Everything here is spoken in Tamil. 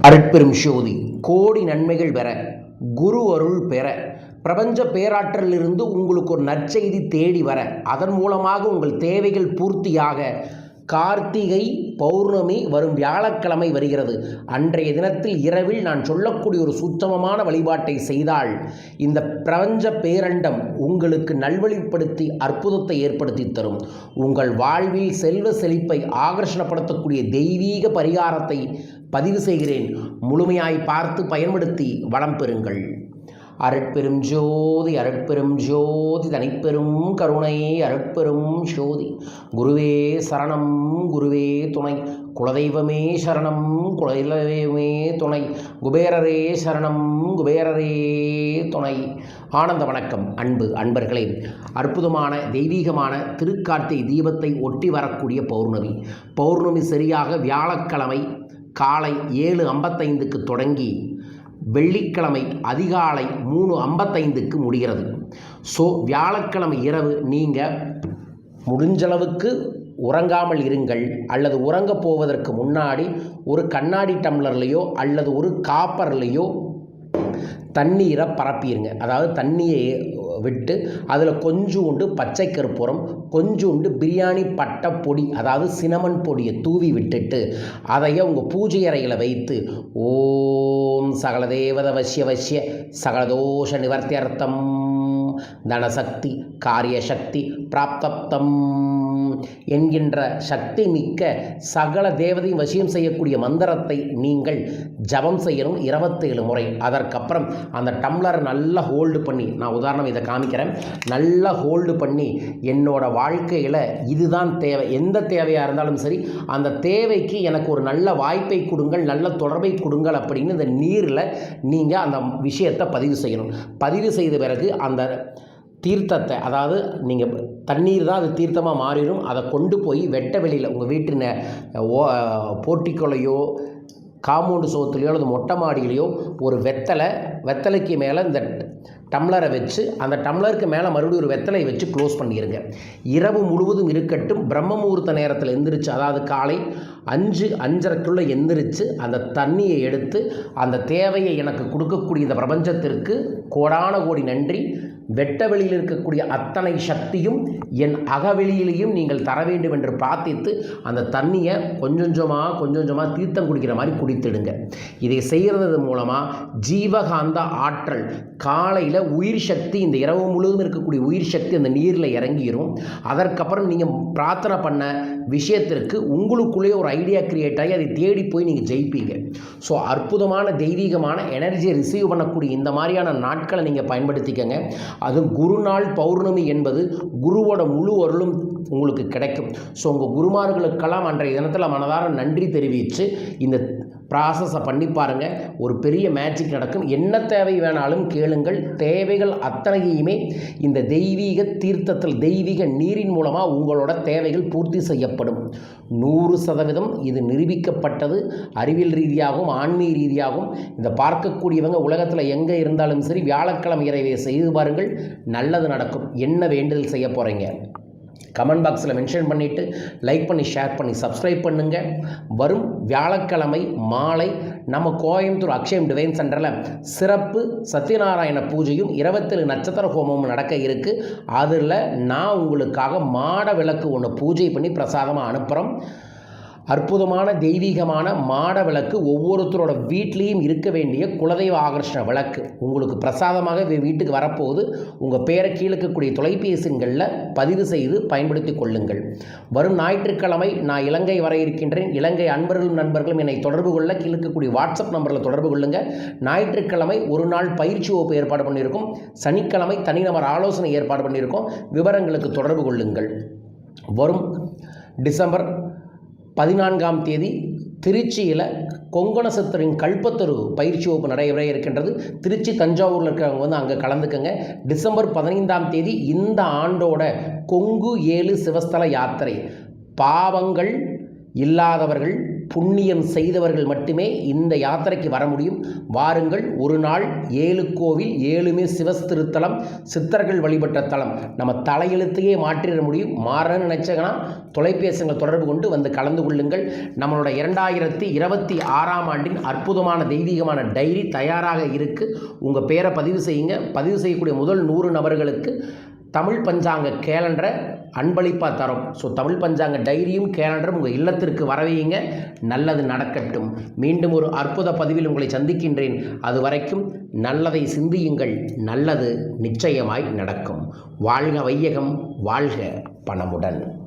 அருட்பெரும் சோதி கோடி நன்மைகள் பெற குரு அருள் பெற பிரபஞ்ச பேராற்றலிருந்து உங்களுக்கு ஒரு நற்செய்தி தேடி வர அதன் மூலமாக உங்கள் தேவைகள் பூர்த்தியாக கார்த்திகை பௌர்ணமி வரும் வியாழக்கிழமை வருகிறது. அன்றைய தினத்தில் இரவில் நான் சொல்லக்கூடிய ஒரு சுத்தமமான வழிபாட்டை செய்தால் இந்த பிரபஞ்ச பேரண்டம் உங்களுக்கு நல்வழிப்படுத்தி அற்புதத்தை ஏற்படுத்தி தரும். உங்கள் வாழ்வில் செல்வ செழிப்பை ஆகர்ஷணப்படுத்தக்கூடிய தெய்வீக பரிகாரத்தை பதிவு செய்கிறேன். முழுமையாய் பார்த்து பயன்படுத்தி வளம் பெறுங்கள். அருட்பெரும் ஜோதி அருட்பெரும் ஜோதி தனிப்பெரும் கருணை அருட்பெரும் ஜோதி குருவே சரணம் குருவே துணை. குலதெய்வமே சரணம் குலதெய்வமே துணை. குபேரரே சரணம் குபேரரே துணை. ஆனந்த வணக்கம் அன்பு அன்பர்களே. அற்புதமான தெய்வீகமான திருக்கார்த்தை தீபத்தை ஒட்டி வரக்கூடிய பௌர்ணமி. பௌர்ணமி சரியாக வியாழக்கிழமை காலை ஏழு ஐம்பத்தைந்துக்கு தொடங்கி வெள்ளிக்கிழமை அதிகாலை மூணு ஐம்பத்தைந்துக்கு முடிகிறது. ஸோ வியாழக்கிழமை இரவு நீங்கள் முடிஞ்சளவுக்கு உறங்காமல் இருங்கள். அல்லது உறங்க போவதற்கு முன்னாடி ஒரு கண்ணாடி டம்ளர்லேயோ அல்லது ஒரு காப்பர்லேயோ தண்ணீரை பரப்பிடுங்க அதாவது தண்ணியை விட்டு அதில் கொஞ்சோண்டு பச்சை கற்பூரம் கொஞ்சோண்டு பிரியாணி பட்டை பொடி அதாவது சினமன் பொடியை தூவி விட்டுட்டு அதையே உங்கள் பூஜை அறையில் வைத்து ஓம் சகல தேவத வசிய வசிய சகலதோஷ நிவர்த்தியர்த்தம் தனசக்தி காரியசக்தி பிராப்தப்தம் என்கின்ற சக்தி மிக்க சகல தேவதையும் வசியம் செய்யக்கூடிய மந்திரத்தை நீங்கள் ஜபம் செய்யணும் இருபத்தேழு முறை. அதற்கப்புறம் அந்த டம்ளரை நல்லா ஹோல்டு பண்ணி நான் உதாரணம் இதை காமிக்கிறேன் நல்லா ஹோல்டு பண்ணி என்னோட வாழ்க்கையில் இதுதான் தேவை. எந்த தேவையாக இருந்தாலும் சரி அந்த தேவைக்கு எனக்கு ஒரு நல்ல வாய்ப்பை கொடுங்கள் நல்ல தொடர்பை கொடுங்கள் அப்படின்னு இந்த நீரில் நீங்கள் அந்த விஷயத்தை பதிவு செய்யணும். பதிவு செய்த பிறகு அந்த தீர்த்தத்தை அதாவது நீங்கள் தண்ணீர் தான் அது தீர்த்தமாக மாறிடும். அதை கொண்டு போய் வெட்ட வெளியில் உங்கள் வீட்டின் ஓ போட்டிக்கொலையோ காம்பவுண்டு சோத்துலையோ அல்லது மொட்டை மாடியிலையோ ஒரு வெத்தலை வெத்தலைக்கு மேலே இந்த டம்ளரை வச்சு அந்த டம்ளருக்கு மேலே மறுபடியும் ஒரு வெத்தலை வச்சு க்ளோஸ் பண்ணிடுங்க இரவு முழுவதும் இருக்கட்டும் பிரம்ம முகூர்த்த நேரத்தில் எந்திரிச்சு அதாவது காலை அஞ்சு அஞ்சரைக்குள்ளே எந்திரிச்சு அந்த தண்ணியை எடுத்து அந்த தேவையை எனக்கு கொடுக்கக்கூடிய இந்த பிரபஞ்சத்திற்கு கோடான கோடி நன்றி. வெட்ட வெளியில் இருக்கக்கூடிய அத்தனை சக்தியும் என் அகவெளியிலையும் நீங்கள் தர வேண்டும் என்று பிரார்த்தித்து அந்த தண்ணியை கொஞ்சம் கொஞ்சமாக கொஞ்சம் கொஞ்சமாக தீர்த்தம் குடிக்கிற மாதிரி குடித்திடுங்க. இதை செய்கிறது மூலமாக ஜீவகாந்த ஆற்றல் காலையில் உயிர் சக்தி இந்த இரவு முழுவதும் இருக்கக்கூடிய உயிர் சக்தி அந்த நீரில் இறங்கிடும் அதற்கப்புறம் நீங்கள் பிரார்த்தனை பண்ண விஷயத்திற்கு உங்களுக்குள்ளேயே ஒரு ஐடியா கிரியேட் ஆகி அதை தேடி போய் நீங்கள் ஜெயிப்பீங்க. ஸோ அற்புதமான தெய்வீகமான எனர்ஜியை ரிசீவ் பண்ணக்கூடிய இந்த மாதிரியான நாட்களை நீங்கள் பயன்படுத்திக்கங்க. அது குருநாள் பௌர்ணமி என்பது குருவோட முழு அருளும் உங்களுக்கு கிடைக்கும். ஸோ உங்கள் குருமார்களுக்கெல்லாம் அன்றைய தினத்தில் மனதார நன்றி தெரிவித்து இந்த ப்ராசஸை பண்ணி பாருங்கள் ஒரு பெரிய மேஜிக் நடக்கும். என்ன தேவை வேணாலும் கேளுங்கள். தேவைகள் அத்தனையுமே இந்த தெய்வீக தீர்த்தத்தில் தெய்வீக நீரின் மூலமாக உங்களோட தேவைகள் பூர்த்தி செய்யப்படும். நூறு சதவீதம் இது நிரூபிக்கப்பட்டது. அறிவியல் ரீதியாகவும் ஆன்மீக ரீதியாகவும் இந்த பார்க்கக்கூடியவங்க உலகத்தில் எங்கே இருந்தாலும் சரி வியாழக்கிழமை இறைவை செய்து பாருங்கள். நல்லது நடக்கும். என்ன வேண்டுதல் செய்ய போகிறீங்க கமெண்ட் பாக்ஸில் மென்ஷன் பண்ணிவிட்டு லைக் பண்ணி ஷேர் பண்ணி சப்ஸ்கிரைப் பண்ணுங்கள் வரும் வியாழக்கிழமை மாலை நம்ம கோயம்புத்தூர் அக்ஷயம் டிவைன் சென்டரில் சிறப்பு சத்யநாராயண பூஜையும் இருபத்தேழு நட்சத்திர ஹோமமும் நடக்க இருக்குது அதில் நான் உங்களுக்காக மாட விளக்கு ஒன்று பூஜை பண்ணி பிரசாதமாக அனுப்புகிறோம் அற்புதமான தெய்வீகமான மாட விளக்கு ஒவ்வொருத்தரோட வீட்லேயும் இருக்க வேண்டிய குலதெய்வ ஆகர்ஷண விளக்கு. உங்களுக்கு பிரசாதமாக வீட்டுக்கு வரப்போது உங்கள் பேரை கீழே இருக்கக்கூடிய தொலைபேசிகளில் பதிவு செய்து பயன்படுத்தி கொள்ளுங்கள். வரும் ஞாயிற்றுக்கிழமை நான் இலங்கை வர இருக்கின்றேன். இலங்கை அன்பர்களும் நண்பர்களும் என்னை தொடர்பு கொள்ள கீழே இருக்கக்கூடிய வாட்ஸ்அப் நம்பரில் தொடர்பு கொள்ளுங்கள் ஞாயிற்றுக்கிழமை ஒரு நாள் பயிற்சி வகுப்பு ஏற்பாடு பண்ணியிருக்கோம். சனிக்கிழமை தனிநபர் ஆலோசனை ஏற்பாடு பண்ணியிருக்கோம். விவரங்களுக்கு தொடர்பு கொள்ளுங்கள். வரும் டிசம்பர் பதினான்காம் தேதி திருச்சியில் கொங்கணசத்தரின் கல்பத்தரு பயிற்சி வகுப்பு நடைபெற இருக்கின்றது. திருச்சி தஞ்சாவூரில் இருக்கிறவங்க வந்து அங்கே கலந்துக்கங்க. டிசம்பர் பதினைந்தாம் தேதி இந்த ஆண்டோட கொங்கு ஏழு சிவஸ்தல யாத்திரை. பாவங்கள் இல்லாதவர்கள் புண்ணியம் செய்தவர்கள் மட்டுமே இந்த யாத்திரைக்கு வர முடியும். வாருங்கள் ஒரு நாள் ஏழு கோவில் ஏழுமே சிவஸ்திருத்தலம் சித்தர்கள் வழிபட்ட தலம். நம்ம தலையெழுத்தையே மாற்றிட முடியும். மாறன்னு நினச்சங்கன்னா தொலைபேசிகளை தொடர்பு கொண்டு வந்து கலந்து கொள்ளுங்கள். நம்மளோட இரண்டாயிரத்தி இருபத்தி ஆறாம் ஆண்டின் அற்புதமான தெய்வீகமான டைரி தயாராக இருக்குது உங்கள் பேரை பதிவு செய்யுங்க. பதிவு செய்யக்கூடிய முதல் நூறு நபர்களுக்கு தமிழ் பஞ்சாங்க கேலண்டரை அன்பளிப்பாக தரோம். ஸோ தமிழ் பஞ்சாங்க டைரியும் கேலண்டரும் உங்கள் இல்லத்திற்கு வரவையுங்க. நல்லது நடக்கட்டும். மீண்டும் ஒரு அற்புத பதிவில் உங்களை சந்திக்கின்றேன். அது வரைக்கும் நல்லதை சிந்தியுங்கள். நல்லது நிச்சயமாய் நடக்கும். வாழ்க வையகம் வாழ்க பணமுடன்.